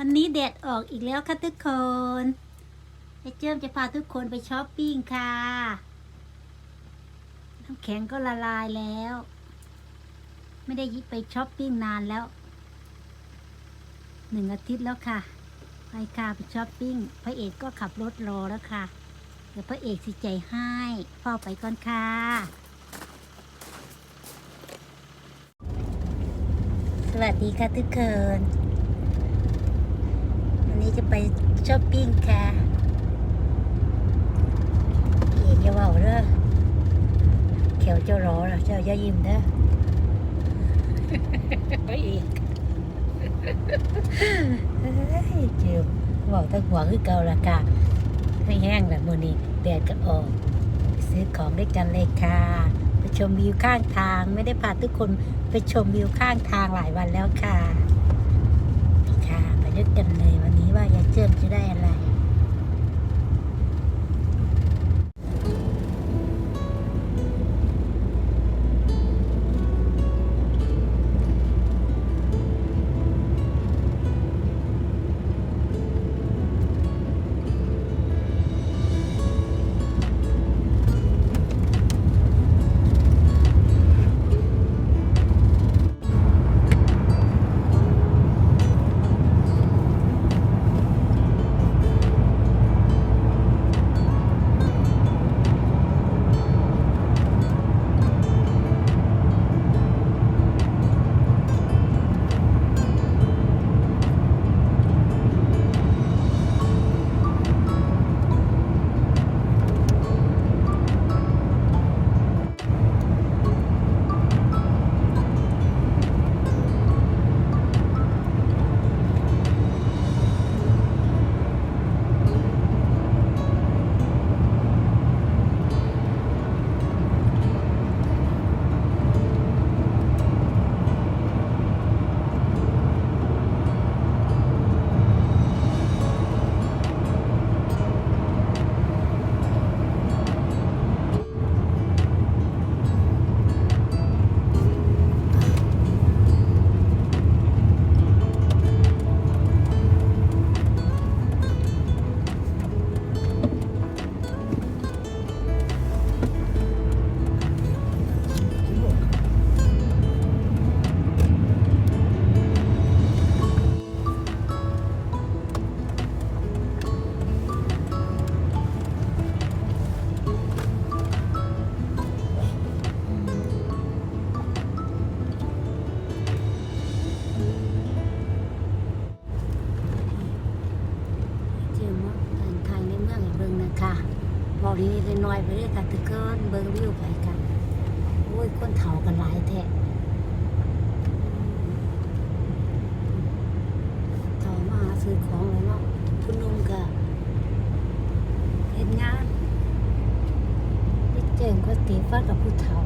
วันนี้แดดออกอีกแล้วค่ะทุกคนไอ้เจิ้มจะพาทุกคนไปช้อปปิ้งค่ะ น้ำแข็งก็ละลายแล้ว ไม่ได้ไปช้อปปิ้งนานแล้ว หนึ่งอาทิตย์แล้วค่ะ ไปค่ะไปช้อปปิ้ง พระเอกก็ขับรถรอแล้วค่ะ เดี๋ยวพระเอกสิใจให้เฝ้าไปก่อนค่ะสวัสดีค่ะทุกคน วันนี้จะไปช้อปปิ้งค่ะพี่เอกอย่าเบาเด้อแขวเจ้ารอแล้วเจ้าอย่ายิ้มเด้อพระเอกเฮ้ยเจียวบอกตั้งหัวคือเก่าละค่ะไม่แห้งแบบมือนี้แดดก็ออกไปซื้อของด้วยกันเลยค่ะไปชมวิวข้างทางไม่ได้พาทุกคนไปชมวิวข้างทางหลายวันแล้วค่ะไปค่ะ ไปด้วยกันเลยวันนี้ ว่ายาเจิมจะได้อะไร น้อยไปเรื่อยค่ะทุกคนเบิร์วิวไปกันโอ้ยคนเถากันหลายแทะเถ่ามาซื้อของแล้วเนาะผู้นุ่มก็เห็นงานพี่เจิมก็ตีฟัดกับผู้เถา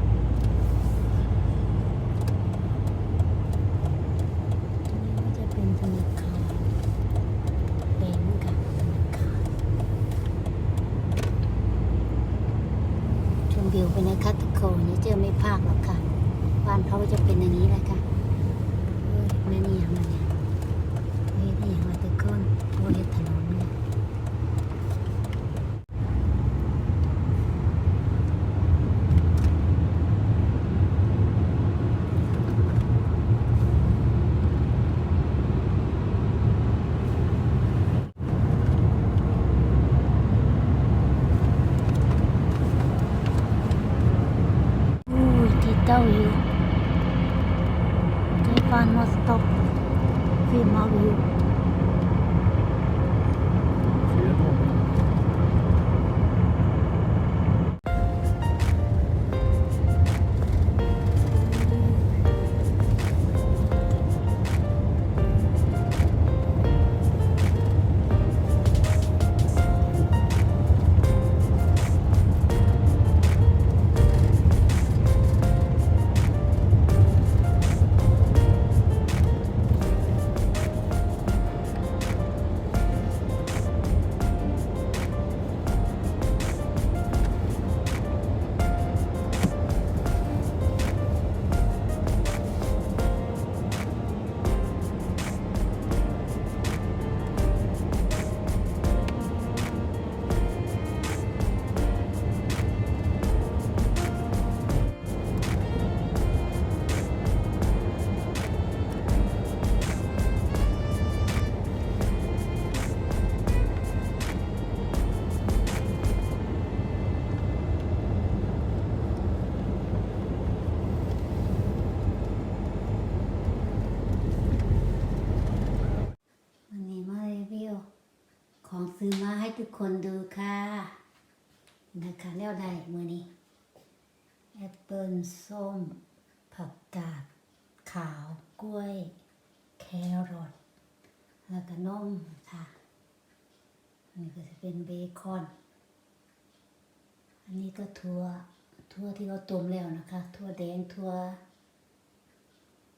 มาให้ทุกคนดูค่ะ นะคะแล้วได้มือนี้แอปเปิลส้ม ผักกาดขาวกล้วย แครอทแล้วก็นมค่ะอันนี้ก็จะเป็นเบคอน อันนี้ก็ถั่วถั่วที่เราต้มแล้วนะคะถั่วแดงถั่ว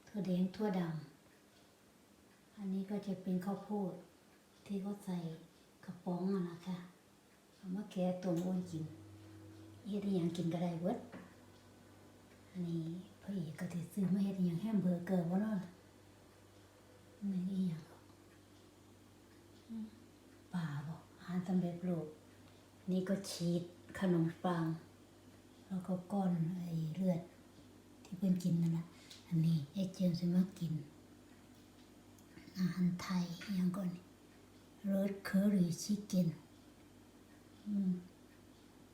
ถั่วแดงถั่วดำอันนี้ก็จะเป็นข้าวโพดที่เขาใส่ กระป๋องอะนะคะเอามาแกะต้มอ้วนกินเฮ็ดอหยังกินก็ได้เบิดอันนี้พ่อเอกก็จะซื้อมาเฮ็ดอหยังแฮมเบอร์เกอร์วะเนาะนี่อหยังปลาบ่อาหารสำเร็จรูปนี่ก็ชีสขนมปัง แล้วก็ก้อนไอ้เลือดที่เพื่อนกินนั่นแหละอันนี้ไอ้เจมส์มากินอาหารไทยอหยังก่อน รสเคอรี่ชิคเก้น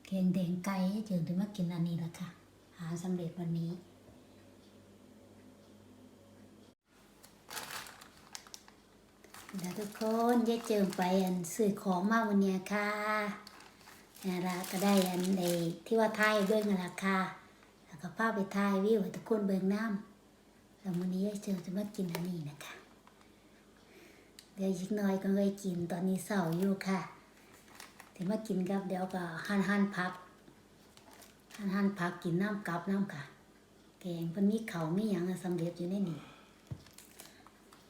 แกงแดงไก่เจมส์จะมากินอันนี้ละค่ะ หาสำเร็จวันนี้เดี๋ยวทุกคนยายเจิมไปอันซื้อของมาวันนี้ค่ะนี่ละก็ได้อันในที่ว่าถ่ายเบิ้งนั่นละค่ะแล้วก็พาไปถ่ายวิวให้ทุกคนเบิ้งน้ำแล้ววันนี้ยายเจิมจะมากินอันนี้นะคะ เดี๋ยวอีกหน่อยก็เลยกินตอนนี้เสาร์อยู่ค่ะเดี๋ยวมากินกับเดี๋ยวก็หั่นหั่นผักหั่นหั่นผักกินน้ำกับน้ำค่ะ แกงเพิ่นมีเขามีหยังสำเร็จอยู่ในนี้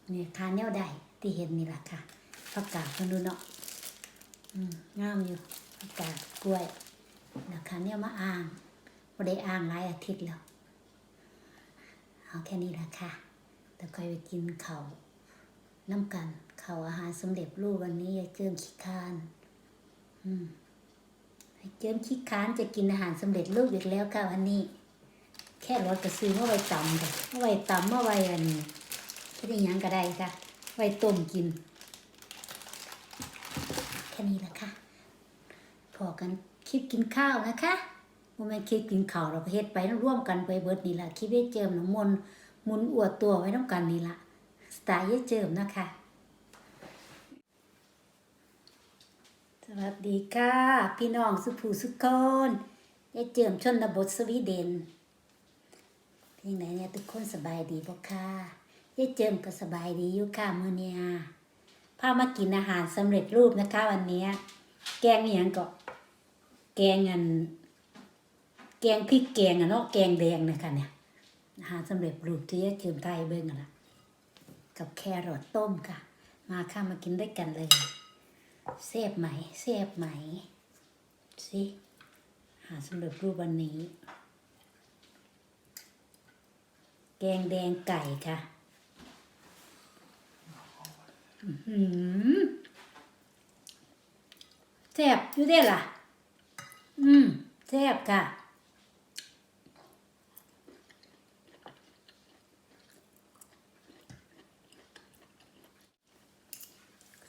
เนี่ยทานแนวใดที่เห็นนี่แหละค่ะผักกาดมันดูเนาะอืมงามอยู่ผักกาดกล้วยแล้วค่ะเนี่ยมาอ่างบ่ได้อ่างหลายอาทิตย์แล้วเอาแค่นี้แหละค่ะแต่ค่อยไปกินเขาน้ำกัน เขาวอาหารสำเร็จรูปวันนี้ยายเจิมขี้คานอืมยายเจิมขี้คานจะกินอาหารสำเร็จรูปอีกแล้วค่ะวันนี้ แค่รถก็ซื้อเมื่อไว้ตำค่ะเมื่อไว้ตำเมื่อไว้อันนี้ก็ได้ยังก็ได้ค่ะ ไว้ต้มกิน แค่นี้แหละค่ะพอกันคลิปกินข้าวนะคะว่าแม่นคลิปกินข้าวเราก็เฮ็ดไปร่วมกันไปเบิดนี่ละคลิปได้เจิมน้ำมนต์มุนอวดตัวไว้น้ำกันนี่ละสไตล์ยายเจิมนะคะ ส วัสดีค่ะ พี่น้องสุภูสุกนยายเจิมชนบทสวีเดนเพียงไหนเนี่ยทุกคนสบายดีบ่ค่ะยายเจิมก็สบายดีอยู่ค่ะมื้อเนี้ยพามากินอาหารสำเร็จรูปนะคะ วันนี้แกงอหย่างก็แกงอัน แกงพริกแกงอะเนาะแกงแดงนะคะเนี่ยอาหารสำเร็จรูปที่ยายเจิมไทยเบิ่งอะล่ะกับแครอทต้มค่ะ มาค่ะมากินด้วยกันเลย เสียบไหมเสียบไหมสิหาสำเร็จรูปวันนี้ แกงแดงไก่ค่ะแซ่บอยู่ได้ล่ะ อืมแซ่บค่ะ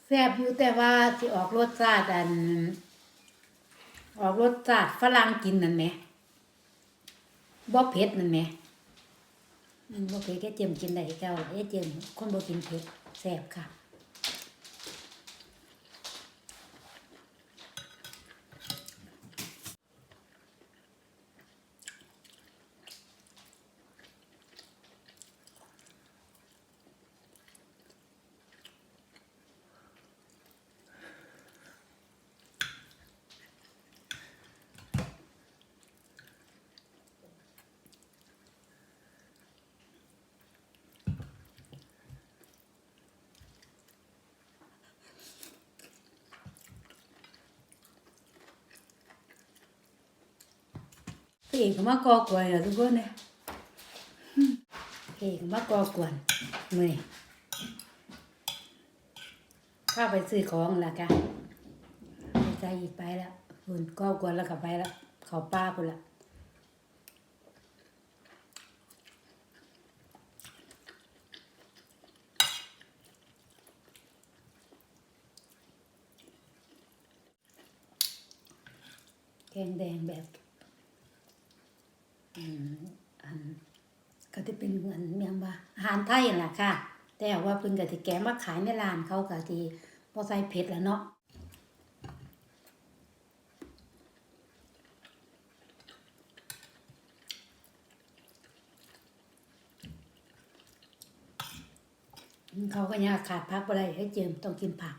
แซ่บอยู่แต่ว่าที่ออกรสชาติอัน ออกรสชาติฝรั่งกินนั่นไหมบ่เผ็ดนั่นไหมอืมบ่เผ็ดแค่เจียมกินได้เจ้าเอ๊ะเจียมคนบ่กินเผ็ดแซ่บค่ะ เอกก็มากอกวนนะทุกคนเนี่ยพี่เอกก็มากอกวนมือนี่ข้าไปซื้อของและกันใจอีกไปแล้วคุณก่อกวนแล้วกลับไปแล้วเขาป้าคุณละแกงแดงแบบ ก็จะเป็นเหมือนเมียงว่าอาหารไทยแหละค่ะ แต่ว่าพึ่งก็จะแกงมาขายในร้านเขาก็ทีพอใส่เผ็ดแล้วเนาะเขาก็ยังขาดพักอะไรให้เจิมต้องกินผัก